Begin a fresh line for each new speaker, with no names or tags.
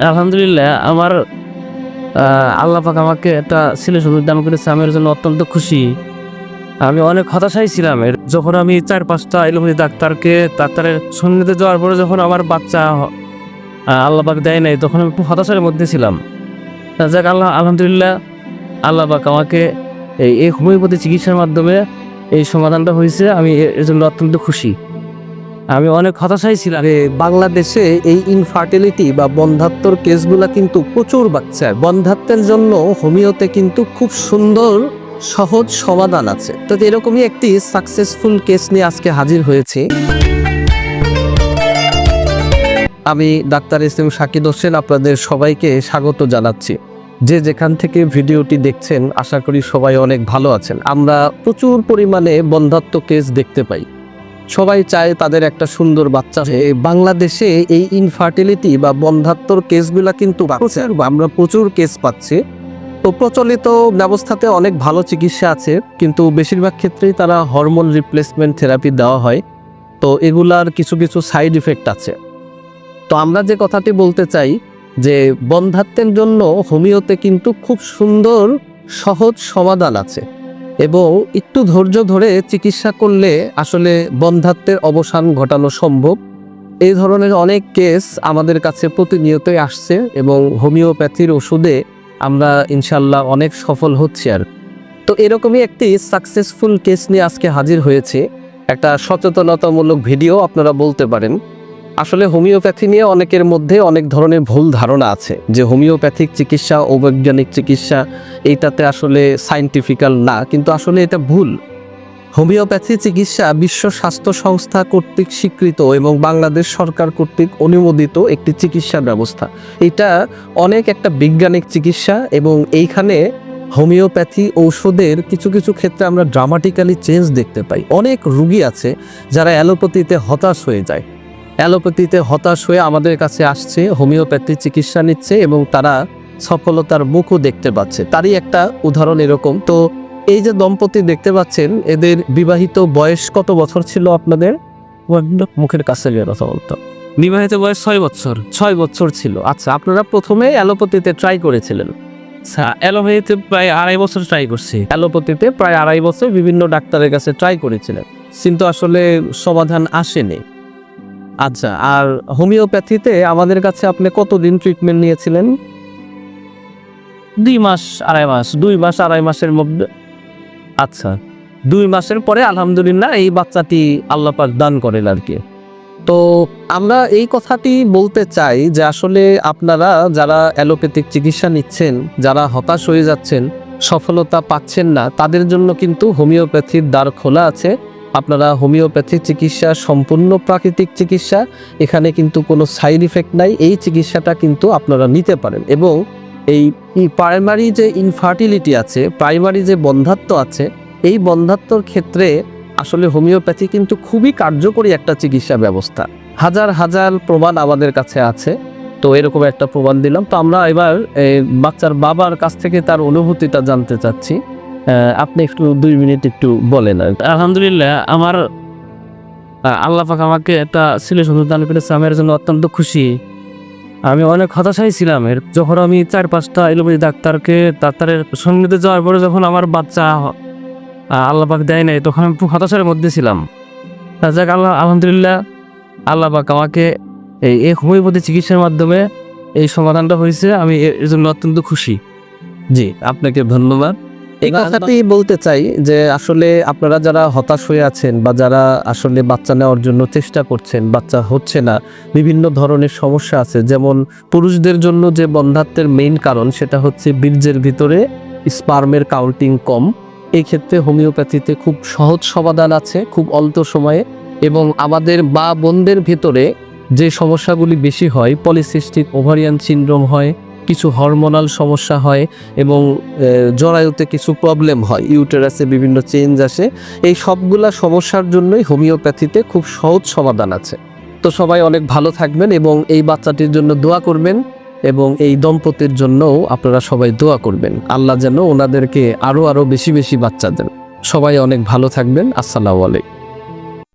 আলহামদুলিল্লাহ আমার আহ, আল্লাহ পাক আমাকে একটা ছেলে সুযোগ দান করেছে আমি এর জন্য অত্যন্ত খুশি। আমি অনেক হতাশাই ছিলাম। এর যখন আমি চার পাঁচটা এলোপাতি ডাক্তারকে ডাক্তারের সন্নিধে যাওয়ার পরে যখন আমার বাচ্চা আহ, দেয় নাই তখন আমি খুব হতাশার মধ্যে ছিলাম। যাক আল্লাহ আলহামদুলিল্লাহ আল্লাপাক আমাকে এই হোমিওপ্যাথি চিকিৎসার মাধ্যমে এই সমাধানটা হয়েছে আমি এর জন্য অত্যন্ত খুশি। আমি অনেক হতাশাই ছিলাম
আরে বাংলাদেশে এই ইনফার্টিলিটি বা বন্ধাত্মর কেসগুলা কিন্তু প্রচুর বাচ্চা বন্ধাত্বের জন্য হোমিওতে কিন্তু খুব সুন্দর, সহজ সমাধান আছে। তো এরকমই একটি সাকসেসফুল কেস নিয়ে আজকে হাজির হয়েছি। আমি ডাক্তার এস এম শাকিদ হোসেন, আপনাদের সবাইকে স্বাগত জানাচ্ছি। যে যেখান থেকে ভিডিওটি দেখছেন, আশা করি সবাই অনেক ভালো আছেন। আমরা প্রচুর পরিমাণে বন্ধাত্ম কেস দেখতে পাই। সবাই চায় তাদের একটা সুন্দর বাচ্চা। বাংলাদেশে এই ইনফার্টিলিটি বা বন্ধাত্মর কেসগুলা কিন্তু আমরা প্রচুর কেস পাচ্ছি। তো প্রচলিত ব্যবস্থাতে অনেক ভালো চিকিৎসা আছে, কিন্তু বেশিরভাগ ক্ষেত্রেই তারা হরমোন রিপ্লেসমেন্ট থেরাপি দেওয়া হয়। তো এগুলার কিছু কিছু সাইড ইফেক্ট আছে। তো আমরা যে কথাটি বলতে চাই, যে বন্ধাত্বের জন্য হোমিওতে কিন্তু খুব সুন্দর সহজ সমাধান আছে। এবং একটু ধৈর্য ধরে চিকিৎসা করলে আসলে বন্ধাত্বের অবসান ঘটানো সম্ভব। এই ধরনের অনেক কেস আমাদের কাছে প্রতিনিয়তই আসছে এবং হোমিওপ্যাথির ওষুধে আমরা ইনশাল্লাহ অনেক সফল হচ্ছি আর। তো এরকমই একটি সাকসেসফুল কেস নিয়ে আজকে হাজির হয়েছে। একটা সচেতনতামূলক ভিডিও আপনারা বলতে পারেন। আসলে হোমিওপ্যাথি নিয়ে অনেকের মধ্যে অনেক ধরনের ভুল ধারণা আছে। যে হোমিওপ্যাথিক চিকিৎসা, অবৈজ্ঞানিক চিকিৎসা, এইটাতে আসলে সাইন্টিফিক্যাল না, কিন্তু আসলে এটা ভুল। হোমিওপ্যাথি চিকিৎসা বিশ্ব স্বাস্থ্য সংস্থা কর্তৃক স্বীকৃত এবং বাংলাদেশ সরকার কর্তৃক অনুমোদিত একটি চিকিৎসা ব্যবস্থা। এটা অনেক একটা বৈজ্ঞানিক চিকিৎসা এবং এইখানে হোমিওপ্যাথি ঔষধের কিছু কিছু ক্ষেত্রে আমরা ড্রামাটিক্যালি চেঞ্জ দেখতে পাই। অনেক রুগী আছে যারা অ্যালোপ্যাথিতে হতাশ হয়ে যায়। অ্যালোপ্যাথিতে হতাশ হয়ে আমাদের কাছে আসছে হোমিওপ্যাথি চিকিৎসা নিচ্ছে এবং তারা সফলতার মুখও দেখতে পাচ্ছে। তারই একটা উদাহরণ এরকম। তো এই যে দম্পতি দেখতে পাচ্ছেন এদের বিবাহিত বয়স কত বছর ছিল আপনাদের?
মুখের কাছে গিয়ে কথা বলতো। বিবাহিত বয়স ছয় বছর।
ছয় বছর ছিল। আচ্ছা আপনারা প্রথমে অ্যালোপ্যাথিতে ট্রাই করেছিলেন?
আচ্ছা অ্যালোপ্যাথিতে প্রায় আড়াই বছর ট্রাই করছি।
অ্যালোপ্যাথিতে প্রায় আড়াই বছর বিভিন্ন ডাক্তারের কাছে ট্রাই করেছিলেন। কিন্তু আসলে সমাধান আসেনি। আচ্ছা আর হোমিওপ্যাথিতে আমাদের কাছে আপনি কতদিন ট্রিটমেন্ট নিয়েছিলেন?
দুই মাস আড়াই মাস
দুই মাস আড়াই মাসের মধ্যে। আচ্ছা দুই মাসের পরে আলহামদুলিল্লাহ এই বাচ্চাটি আল্লাপাক দান করেন আর কি। তো আমরা এই কথাটি বলতে চাই যে আসলে আপনারা যারা অ্যালোপ্যাথিক চিকিৎসা নিচ্ছেন যারা হতাশ হয়ে যাচ্ছেন সফলতা পাচ্ছেন না তাদের জন্য কিন্তু হোমিওপ্যাথির দ্বার খোলা আছে। আপনারা হোমিওপ্যাথি চিকিৎসা, সম্পূর্ণ প্রাকৃতিক চিকিৎসা, এখানে কিন্তু কোনো সাইড ইফেক্ট নাই, এই চিকিৎসাটা কিন্তু আপনারা নিতে পারেন। এবং এই প্রাইমারি যে ইনফার্টিলিটি আছে, প্রাইমারি যে বন্ধাত্ব আছে, এই বন্ধাত্বর ক্ষেত্রে আসলে হোমিওপ্যাথি কিন্তু খুবই কার্যকরী একটা চিকিৎসা ব্যবস্থা। হাজার হাজার প্রমাণ আমাদের কাছে আছে, তো এরকম একটা প্রমাণ দিলাম। তো আমরা এবার বাচ্চার বাবার কাছ থেকে তার অনুভূতিটা জানতে চাচ্ছি। আপনি একটু দুই মিনিট একটু বলেন
আলহামদুলিল্লাহ আমার আল্লাহ পাক আমাকে একটা ছেলে সুন্দর দান করেছে আমি এর জন্য অত্যন্ত খুশি। আমি অনেক হতাশাই ছিলাম। এর যখন আমি চার পাঁচটা এলোপাতি ডাক্তারকে ডাক্তারের সঙ্গীতে যাওয়ার পরে যখন আমার বাচ্চা আল্লাহ পাক দেয় নাই তখন আমি খুব হতাশার মধ্যে ছিলাম। তা যাক আল্লাহ আলহামদুলিল্লাহ আল্লাহ পাক আমাকে এই এই হোমিওপ্যাথি চিকিৎসার মাধ্যমে এই সমাধানটা হয়েছে। আমি এর জন্য অত্যন্ত খুশি।
জি আপনাকে ধন্যবাদ। এই কথাটি বলতে চাই যে আসলে আপনারা যারা হতাশ হয়ে আছেন বা যারা আসলে বাচ্চা নেওয়ার জন্য চেষ্টা করছেন বাচ্চা হচ্ছে না বিভিন্ন ধরনের সমস্যা আছে। যেমন পুরুষদের জন্য যে বন্ধাত্বের মেইন কারণ সেটা হচ্ছে বীর্যের ভিতরে স্পার্মের কাউন্টিং কম। এই ক্ষেত্রে হোমিওপ্যাথিতে খুব সহজ সমাধান আছে খুব অল্প সময়ে। এবং আমাদের বা বোনদের ভিতরে যে সমস্যাগুলি বেশি হয় পলিসিস্টিক ওভারিয়ান সিনড্রোম হয় কিছু হরমোনাল সমস্যা হয় এবং জরায়ুতে কিছু প্রবলেম হয় ইউটেরাসে বিভিন্ন চেঞ্জ আসে। এই সবগুলা সমস্যার জন্যই হোমিওপ্যাথিতে খুব সহজ সমাধান আছে। তো সবাই অনেক ভালো থাকবেন এবং এই বাচ্চাটির জন্য দোয়া করবেন এবং এই দম্পতির জন্যও আপনারা সবাই দোয়া করবেন। আল্লাহ যেন ওনাদেরকে আরও আরও বেশি বেশি বাচ্চা দেন। সবাই অনেক ভালো থাকবেন। আসসালামু আলাইকুম।